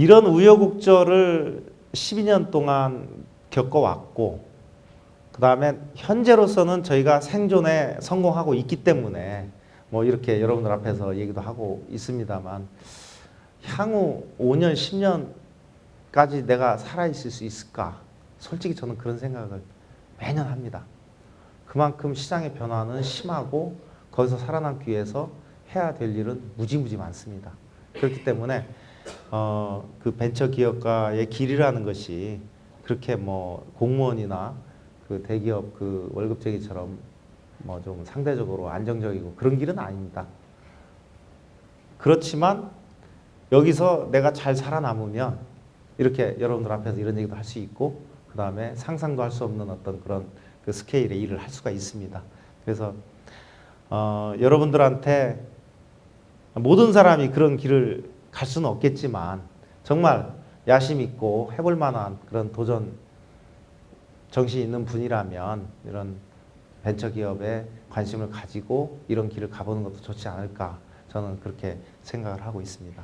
이런 우여곡절을 12년 동안 겪어왔고 그 다음에 현재로서는 저희가 생존에 성공하고 있기 때문에 뭐 이렇게 여러분들 앞에서 얘기도 하고 있습니다만 향후 5년, 10년까지 내가 살아있을 수 있을까? 솔직히 저는 그런 생각을 매년 합니다. 그만큼 시장의 변화는 심하고 거기서 살아남기 위해서 해야 될 일은 무지무지 많습니다. 그렇기 때문에 어, 그 벤처 기업가의 길이라는 것이 그렇게 뭐 공무원이나 그 대기업 그 월급쟁이처럼 뭐 좀 상대적으로 안정적이고 그런 길은 아닙니다. 그렇지만 여기서 내가 잘 살아남으면 이렇게 여러분들 앞에서 이런 얘기도 할 수 있고 그 다음에 상상도 할 수 없는 어떤 그런 그 스케일의 일을 할 수가 있습니다. 그래서 어, 여러분들한테 모든 사람이 그런 길을 갈 수는 없겠지만 정말 야심 있고 해볼 만한 그런 도전 정신 있는 분이라면 이런 벤처 기업에 관심을 가지고 이런 길을 가보는 것도 좋지 않을까 저는 그렇게 생각을 하고 있습니다.